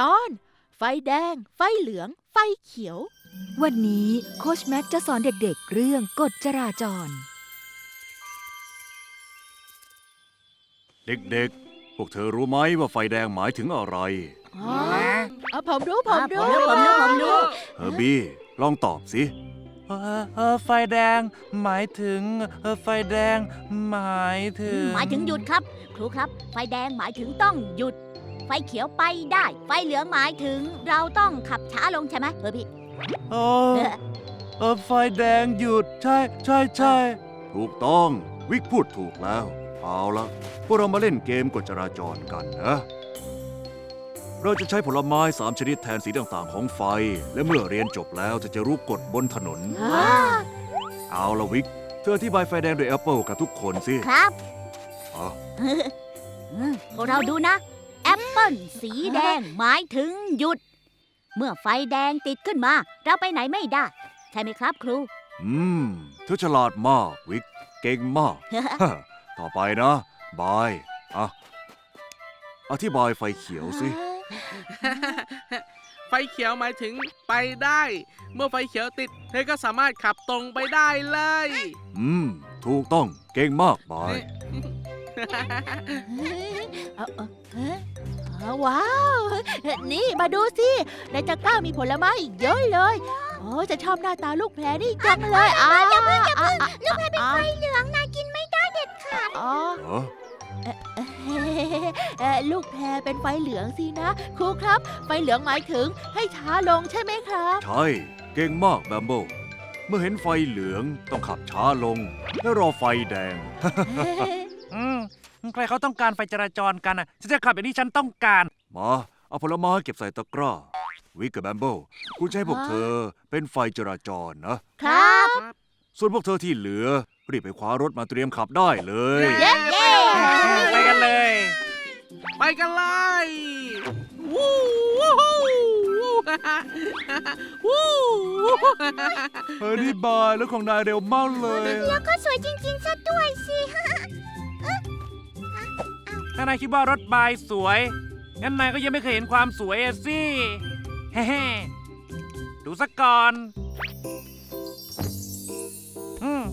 ตอน ไฟแดง ไฟเหลือง ไฟเขียว วันนี้โคชแม็กจะสอนเด็กๆ เรื่องกฎจราจร เด็กๆ พวกเธอรู้ไหมว่าไฟแดงหมายถึงอะไร อ๋ออะผมรู้ผมรู้ผมรู้ผมรู้ เฮอร์บี้ ลองตอบสิ เออเออไฟแดง หมายถึงเออไฟแดง หมายถึง หมายถึงหยุดครับ ครูครับ ไฟแดงหมายถึงต้องหยุดไฟเขียวไปได้ ไฟเหลืองหมายถึงเราต้องขับช้าลงใช่ไหมเออพี่เออเออไฟแดงหยุดใช่ใช่ใช่ถูกต้องวิกพูดถูกแล้ว เอาละพวกเรามาเล่นเกมกฎจราจรกันนะ เราจะใช้ผลไม้สามชนิดแทนสีต่างๆ ของไฟ และเมื่อเรียนจบแล้วเธอจะรู้กฎบนถนนอ่าเอาละวิก เธออธิบายไฟแดงโดยแอปเปิลกับทุกคนสิ ครับอ๋ออืมพวกเราดูนะ แอปเปิ้ลสีแดงหมายถึงหยุด เมื่อไฟแดงติดขึ้นมา เราไปไหนไม่ได้ ใช่ไหมครับครู อืมเธอฉลาดมากวิกเก่งมาก ต่อไปนะ บายอะอธิบายไฟเขียวสิ ไฟเขียวหมายถึงไปได้ เมื่อไฟเขียวติด เธอก็สามารถขับตรงไปได้เลย อืม ถูกต้องเก่งมากบาย เอาเอาเอ๊ะเอาว้าว นี่มาดูสิ ในตะกร้ามีผลไม้อีกเยอะเลย โอ้จะชอบหน้าตาลูกแพรนี่จังเลยอ่าอย่าเพิ่งอย่าเพิ่งลูกแพรเป็นไฟเหลืองนากินไม่ได้เด็ดขาด อ๋อเหรอเอ่อลูกแพรเป็นไฟเหลืองสินะ ครูครับ ไฟเหลืองหมายถึงให้ช้าลงใช่ไหมครับ ใช่ เก่งมากแบมโบ เมื่อเห็นไฟเหลืองต้องขับช้าลง และรอไฟแดง ใครเขาต้องการไฟจราจรกันอะฉันจะขับอย่างที่ฉันต้องการมาเอาผลไม้เก็บใส่ตะกร้า วิกกับแบมโบกูจะให้พวกเธอเป็นไฟจราจรนะ ครับ ส่วนพวกเธอที่เหลือ รีบไปคว้ารถมาเตรียมขับได้เลย เย้ไปกันเลย ไปกันเลยวู้วู้ฮู้วู้เฮ้ยนี่บายแล้วของนายเร็วมากเลย แล้วก็สวยจริงๆซะด้วยสิ ถ้านายคิดว่ารถบายสวย งั้นนายก็ยังไม่เคยเห็นความสวยอะสิเฮ้ๆดูสักก่อน อืม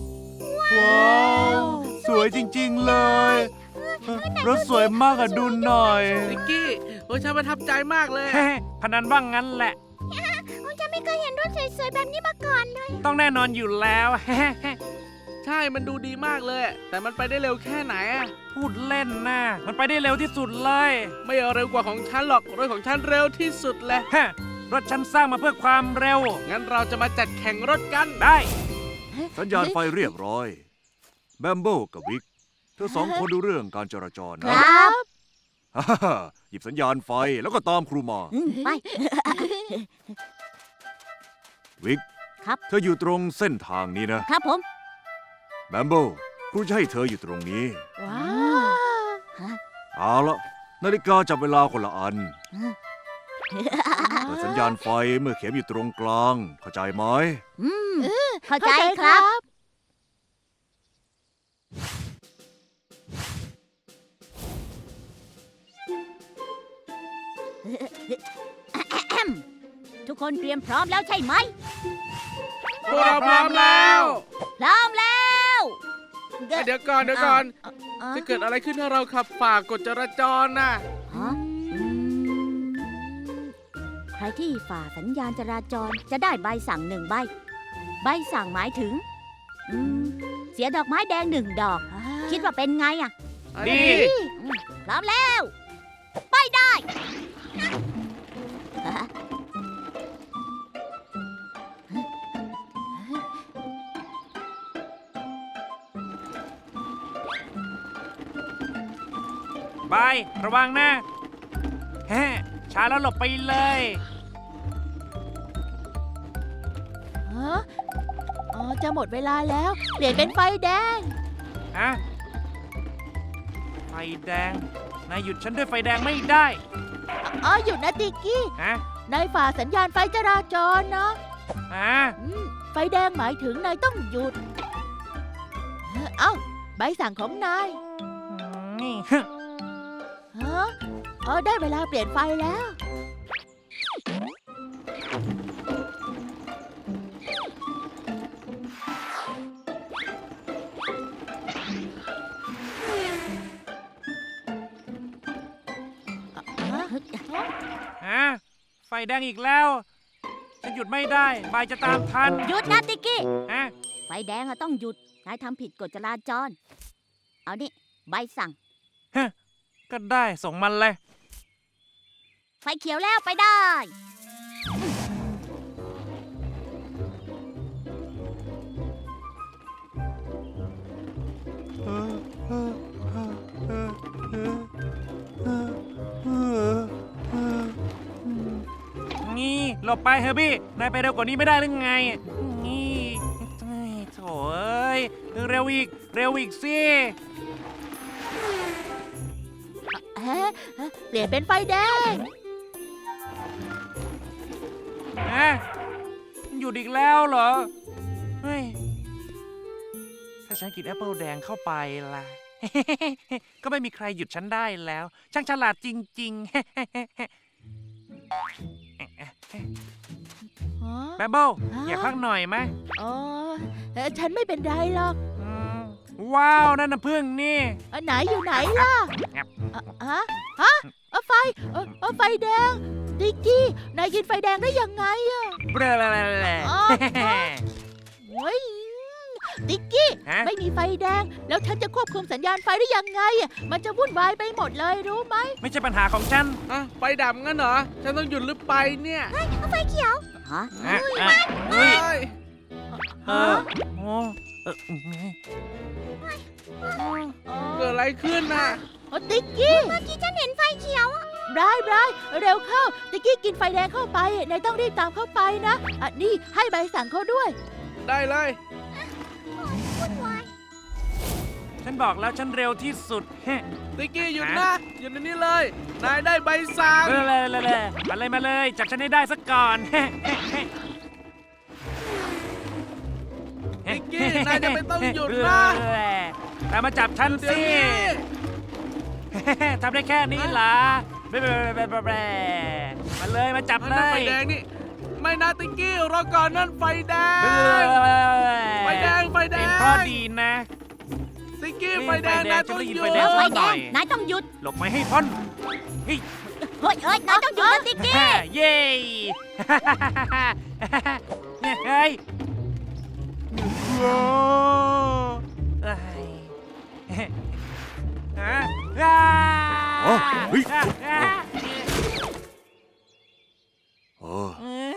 ว้าว สวยจริงๆเลยเอ่อรถสวยมากอะดูหน่อย นิกกี้โอ้ยฉันประทับใจมากเลย เฮ้พนันว่างั้นแหละฉันไม่เคยเห็นรถสวยๆแบบนี้มาก่อนเลย ต้องแน่นอนอยู่แล้ว ใช่มันดูดีมากเลย แต่มันไปได้เร็วแค่ไหนอะพูดเล่นนะมันไปได้เร็วที่สุดเลยไม่เร็วกว่าของฉันหรอกรถของฉันเร็วที่สุดเลยฮะรถฉันสร้างมาเพื่อความเร็ว งั้นเราจะมาจัดแข่งรถกันได้ สัญญาณไฟเรียบร้อย แบมโบกับวิก เธอสองคนดูเรื่องการจราจรคนะรับ ฮ่าฮ่าหยิบสัญญาณไฟแล้วก็ตามครูมาอืมไป วิก ครับ เธออยู่ตรงเส้นทางนี้นะ ครับผม แบมโบครูจะให้เธออยู่ตรงนี้ ว้าว เอาละนาฬิกาจับเวลาคนละอันเปิดสัญญาณไฟเมื่อเข็มอยู่ตรงกลาง เข้าใจไหมอืมเข้าใจครับ ทุกคนเตรียมพร้อมแล้วใช่ไหม พวกเราพร้อมแล้ว พร้อมแล้ว เดี๋ยวก่อนเดี๋ยวก่อนอะจะเกิดอะไรขึ้นถ้าเราขับฝ่ากฎจราจรน่ะ ฮะอืมใครที่ฝ่าสัญญาณจราจรจะได้ใบสั่งหนึ่งใบ ใบสั่งหมายถึงอืมเสียดอกไม้แดงหนึ่งดอก คิดว่าเป็นไงอะ ดีอืมพร้อมแล้ว ไปได้ บาย ระวังนะแฮ่ช้าแล้วหลบไปเลยฮะอ๋อ จะหมดเวลาแล้ว เปลี่ยนเป็นไฟแดง ฮะไฟแดง นายหยุดฉันด้วยไฟแดงไม่ได้อ๋อ หยุดนะติกกี้ ฮะนายฝ่าสัญญาณไฟจราจรนะฮะอืมไฟแดงหมายถึงนายต้องหยุด เอ้า ใบสั่งของนาย นี่ ฮะเออได้เวลาเปลี่ยนไฟแล้ว ฮะไฟแดงอีกแล้ว ฉันหยุดไม่ได้บายจะตามทันหยุดนะติกกี้ ฮะไฟแดงอะต้องหยุด นายทำผิดกฎจราจร เอานี่ ใบสั่ง ก็ได้ส่งมันเลย ไฟเขียวแล้วไปได้ นี่หลบไปเฮอร์บี้ นายไปเร็วกว่านี้ไม่ได้หรือไง นี่เฮ้ยโถ่เอ้ยเร็วอีก เร็วอีกสิ เอ๊ะเอ๊ะเปลี่ยนเป็นไฟแดงฮะหยุดอีกแล้วเหรอ เฮ้ย ถ้าฉันกินแอปเปิลแดงเข้าไปล่ะ ก็ไม่มีใครหยุดฉันได้แล้ว ช่างฉลาดจริงๆฮะแบมเบิลฮะอยากพักหน่อยไหมอ๋อเอ่อฉันไม่เป็นไรหรอกอืมว้าว นั่นน่ะพึ่งนี่อันไหนอยู่ไหนล่ะงับอะ ฮะฮะเอาไฟเอ่อเอาไฟแดงดิกกี้นายกินไฟแดงได้ยังไงอะเบลออ๋อโอ้ยดิกกี้ฮะไม่มีไฟแดง แล้วฉันจะควบคุมสัญญาณไฟได้ยังไงอะมันจะวุ่นวายไปหมดเลยรู้ไหมไม่ใช่ปัญหาของฉันอะไฟดับงั้นเหรอ ฉันต้องหยุดหรือไปเนี่ยฮะอะอะเฮ้ยเฮ้ยเออโอ้เอออืมเกิดอะไรขึ้นน่ะ โอ้ดิกกี้ เมื่อกี้ฉันเห็นไฟเขียวบรายบรายเร็วเข้าดิกกี้กินไฟแดงเข้าไปนายต้องรีบตามเข้าไปนะอะนี่ให้ใบสั่งเขาด้วย ได้เลยฉันบอกแล้วฉันเร็วที่สุดเฮ้ติกกี้หยุดนะหยุดในนี้เลย นายได้ใบสั่งเลยเลยเลยเลยมาเลยมาเลยจับฉันให้ได้สักก่อนเฮ้เฮ้เฮ้ติกกี้นายจะไม่ต้องหยุดนะแต่มาจับฉันเดี๋ยวสินี้ ทำได้แค่นี้เหรอเบ้เบ้เบ้เบ้เบ้มาเลยมาจับเลนั้นไฟยแดงนี่ ไม่นะติกกี้รอก่อนนั่นไฟแดง ไฟแดงไฟแดงเป็นพราะดีนะ ติกกี้ไฟแดงไฟแดงนายจะต้องหยุไฟดแดงไฟแดงนายต้องหยุด หลบไม่ให้พ้นเฮ้ยเฮ้ยเฮ้ยนายต้องหยุดนะติกกี้ เย้ เฮ้ย เฮ้ยอ่าอ่าเอ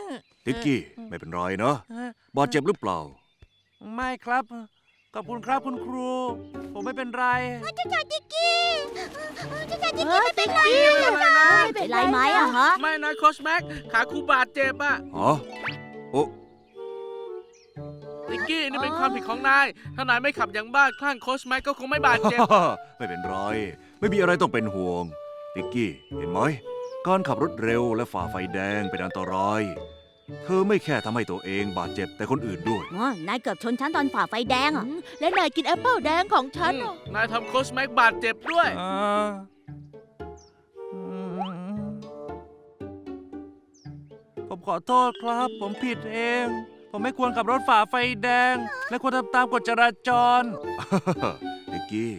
อติกกี้ ไม่เป็นไรนะเออบาดเจ็บหรือเปล่า ไม่ครับ ขอบคุณครับคุณครู ผมไม่เป็นไรเจ้าชายติกกี้เจ้าชายติกเอกี้อไม่ดิเป็นกไรกี้ไม่เป็นไรนะไม่เป็เป็นนไรไรไหมนะอะฮะ ไม่นะโคชแม็ก ขาครูบาดเจ็บอะอ๋อโอ้ติกกี้นี่เป็นความผิดของนาย ถ้านายไม่ขับอย่างบ้าคลั่งโคชแม็กก็คงไม่บาดเจ็บ ไม่เป็นไร ไม่มีอะไรต้องเป็นห่วง ติกกี้ เห็นไหม การขับรถเร็วและฝ่าไฟแดงเป็นอันตราย เธอไม่แค่ทำให้ตัวเองบาดเจ็บแต่คนอื่นด้วย อ๋อนายเกือบชนฉันตอนฝ่าไฟแดงอะอืมและนายกินแอปเปิลแดงของฉันอือะมนายทำโคชแม็กบาดเจ็บด้วยเอออืมผมขอโทษครับ ผมผิดเอง ผมไม่ควรขับรถฝ่าไฟแดง และควรทำตามกฎจราจรติกกี้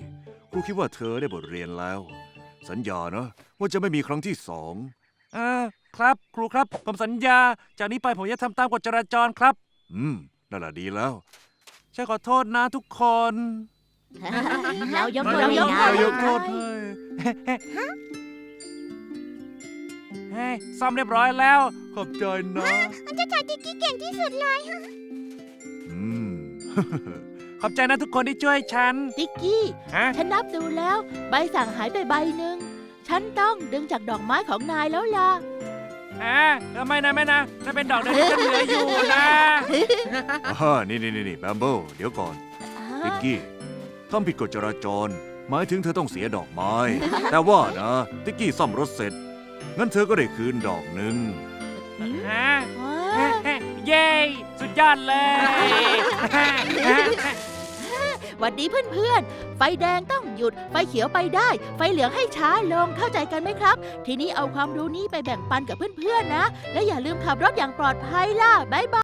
ครูคิดว่าเธอได้บทเรียนแล้ว สัญญานะว่าจะไม่มีครั้งที่สองอ่าครับครูครับ ผมสัญญา จากนี้ไปผมจะทำตามกฎจราจรครับ อืมนั่นแหละดีแล้วฉันขอโทษนะทุกคนเรายกโทษเราให้ยกนาโทษเรายยกโทษให้เฮ้ยซ่อมเรียบร้อยแล้ว ขอบใจนะเจ้าชายติกกี้เก่งที่สุดเลยอืม ขอบใจนะทุกคนที่ช่วยฉันดิกกี้ ฮะ ฉันนับดูแล้ว ใบสั่งหายไปใบหนึ่ง ฉันต้องดึงจากดอกไม้ของนายแล้วล่ะ อ่าเออไม่นะไม่นะถ้าเป็นดอกเดียวที่ฉันเหลืออยู่นะ อ่านี่นี่นี่แบมเบิลเดี๋ยวก่อนติกกี้ทำผิดกฎจราจร หมายถึงเธอต้องเสียดอกไม้ แต่ว่านะติกกี้ซ่อมรถเสร็จ งั้นเธอก็ได้คืนดอกหนึ่ง ฮะว้าเย้ สุดยอดเลยห วัดดีเพื่อนๆ ไฟแดงต้องหยุด ไฟเขียวไปได้ ไฟเหลืองให้ช้าลง เข้าใจกันไหมครับ ทีนี้เอาความรู้นี้ไปแบ่งปันกับเพื่อนๆนะ และอย่าลืมขับรถอย่างปลอดภัยล่ะ บ๊ายบาย